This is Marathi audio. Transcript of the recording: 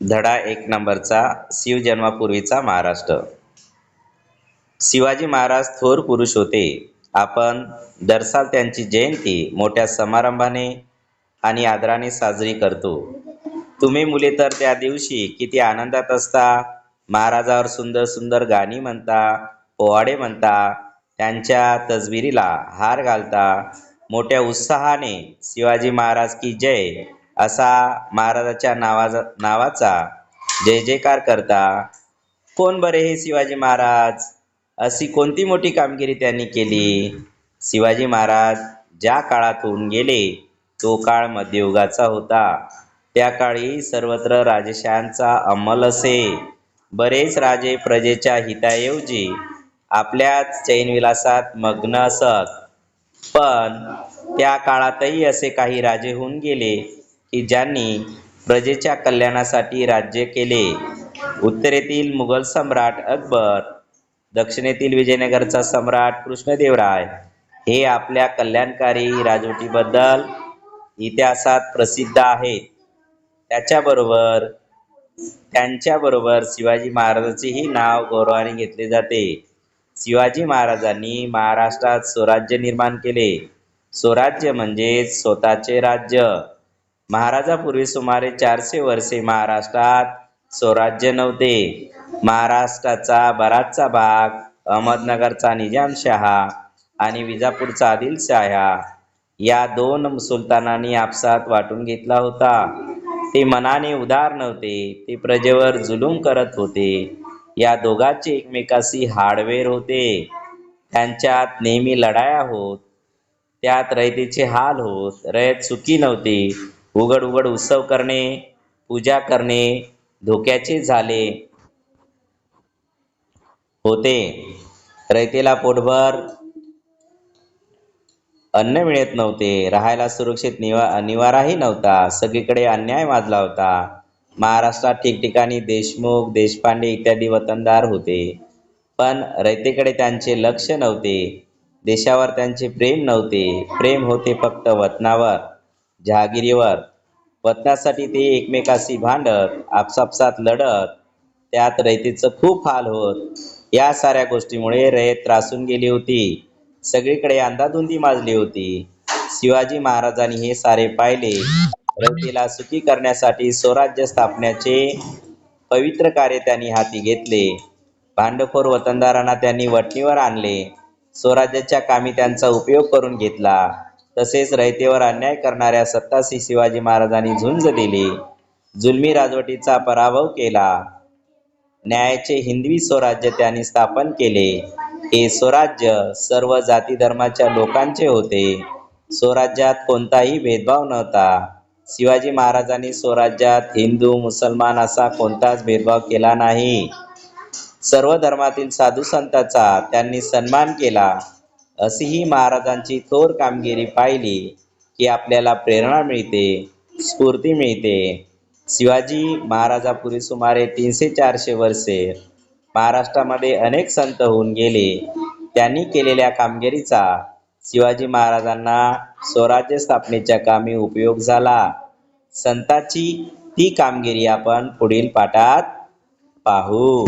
धडा एक नंबरचा शिवजन्मापूर्वीचा महाराष्ट्र. शिवाजी महाराज थोर पुरुष होते. आपण दरसाल त्यांची जयंती मोठ्या समारंभाने आणि आदराने साजरी करतो. तुम्ही मुले तर त्या दिवशी किती आनंदात असता. महाराजावर सुंदर सुंदर गाणी म्हणता पोवाडे म्हणता त्यांच्या तजबिरीला हार घालता. मोठ्या उत्साहाने शिवाजी महाराज की जय. असा महाराजाच्या नावाचा नावाचा जय जयकार करता कोण बरे हे शिवाजी महाराज? अशी कोणती मोठी कामगिरी त्यांनी केली? शिवाजी महाराज ज्या काळातून गेले तो काळ मध्ययुगाचा होता. त्या काळी सर्वत्र राजेशांचा अंमल असे. बरेच राजे प्रजेच्या हिताऐवजी आपल्याच चैनविलासात मग्न असत. पण त्या काळातही असे काही राजे होऊन गेले की ज्यांनी प्रजेच्या कल्याणासाठी राज्य केले. उत्तरेतील मुघल सम्राट अकबर दक्षिणेतील विजयनगरचा सम्राट कृष्णदेवराय हे आपल्या कल्याणकारी राजवटीबद्दल इतिहासात प्रसिद्ध आहेत. त्याच्याबरोबर त्यांच्याबरोबर शिवाजी महाराजांचेही नाव गौरवाने घेतले जाते. शिवाजी महाराजांनी महाराष्ट्रात स्वराज्य निर्माण केले. स्वराज्य म्हणजे स्वतःचे राज्य. महाराजापूर्वी सुमारे चारशे वर्षे महाराष्ट्रात स्वराज्य नव्हते. महाराष्ट्राचा बराचसा भाग अहमदनगरचा निजामशहा आणि विजापूरचा आदिलशहा या दोन सुलतानांनी आपसात वाटून घेतला होता. ते मनाने उदार नव्हते ते प्रजेवर जुलूम करत होते. या दोघांचे एकमेकाशी हार्डवेअर होते. त्यांच्यात नेहमी लढाया होत त्यात रयतेचे हाल होत रयत सुखी नव्हती. उघड उघड उत्सव करणे पूजा करणे धोक्याचे झाले होते. रयतेला पोटभर अन्न मिळत नव्हते. राहायला सुरक्षित निवा निवाराही नव्हता. सगळीकडे अन्याय माजला होता. महाराष्ट्रात ठिकठिकाणी देशमुख देशपांडे इत्यादी वतनदार होते. पण रयतेकडे त्यांचे लक्ष नव्हते. देशावर त्यांचे प्रेम नव्हते. प्रेम होते फक्त वतनावर. जहागिरीवर. पत्नासाठी ते एकमेकाशी भांडत आपसापसात लढत त्यात रयतेचं खूप हाल होत. या साऱ्या गोष्टीमुळे रयत त्रासून गेली होती. सगळीकडे अंधाधुंदी माजली होती. शिवाजी महाराजांनी हे सारे पाहिले. रयतेला सुखी करण्यासाठी स्वराज्य स्थापण्याचे पवित्र कार्य त्यांनी हाती घेतले. भांडखोर वतनदारांना त्यांनी वटणीवर आणले. स्वराज्याच्या कामी त्यांचा उपयोग करून घेतला. तसेच रयतेवर अन्याय करणाऱ्या सत्तासी शिवाजी महाराजांनी झुंज दिली. जुलमी राजवटीचा पराभव केला. न्यायाचे हिंदवी स्वराज्य त्यांनी स्थापन केले. हे स्वराज्य सर्व जाती धर्माच्या लोकांचे होते. स्वराज्यात कोणताही भेदभाव नव्हता. शिवाजी महाराजांनी स्वराज्यात हिंदू मुसलमान असा कोणताच भेदभाव केला नाही. सर्व धर्मातील साधू संतांचा त्यांनी सन्मान केला. अशीही महाराजांची थोर कामगिरी पाहिली की आपल्याला प्रेरणा मिळते स्फूर्ती मिळते. शिवाजी महाराजापूर्वी सुमारे तीनशे चारशे वर्षे महाराष्ट्रामध्ये अनेक संत होऊन गेले. त्यांनी केलेल्या कामगिरीचा शिवाजी महाराजांना स्वराज्य स्थापनेच्या कामी उपयोग झाला. संताची ती कामगिरी आपण पुढील पाठात पाहू.